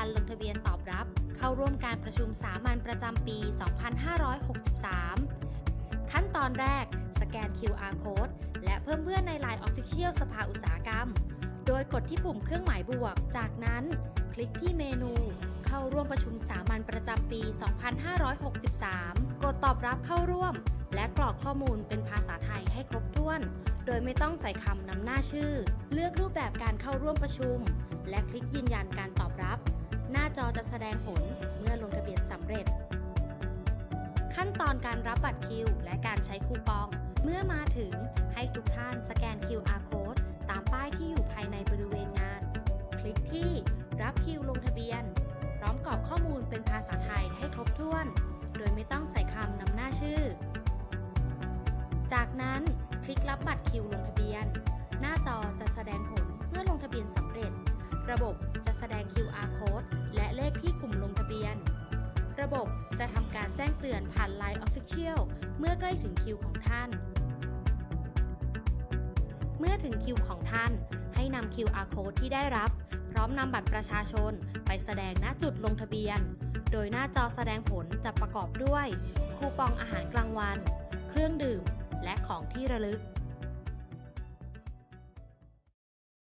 ยันลงทะเบียนตอบรับ เข้าร่วมการประชุมสามัญประจำปี 2563 ขั้นตอนแรก สแกน QR Code และเพิ่มเพื่อนใน Line Official สภาอุตสาหกรรม โดยกดที่ปุ่มเครื่องหมายบวก จากนั้น คลิกที่เมนู เข้าร่วมประชุมสามัญประจำปี 2563 กดตอบรับเข้าร่วม และกรอกข้อมูลเป็นภาษาไทยให้ครบถ้วน โดยไม่ต้องใส่คำนำหน้าชื่อ เลือกรูปแบบการเข้าร่วมประชุม และคลิกยืนยันการตอบรับ หน้าจอจะแสดงผลเมื่อลงทะเบียนสำเร็จ ขั้นตอนการรับบัตรคิว และการใช้คูปอง เมื่อมาถึงให้ทุกท่านสแกน QR Code ตามป้ายที่อยู่ภายในบริเวณงาน คลิกที่รับคิวลงทะเบียน พร้อมกรอกข้อมูลเป็นภาษาไทยให้ครบถ้วน โดยไม่ต้องใส่คำนำหน้าชื่อ จากนั้นคลิกรับบัตรคิวลงทะเบียน หน้าจอจะแสดงผลเมื่อลงทะเบียนสำเร็จ ระบบจะแสดง QR บบ จะทำการแจ้งเตือนผ่าน Line Official เมื่อใกล้ถึงคิวของท่าน เมื่อถึงคิวของท่าน ให้นำ QR code ที่ได้รับ พร้อมนำบัตรประชาชน ไปแสดงณจุดลงทะเบียน โดยหน้าจอแสดงผลจะประกอบด้วย คูปองอาหารกลางวัน เครื่องดื่ม และของที่ระลึก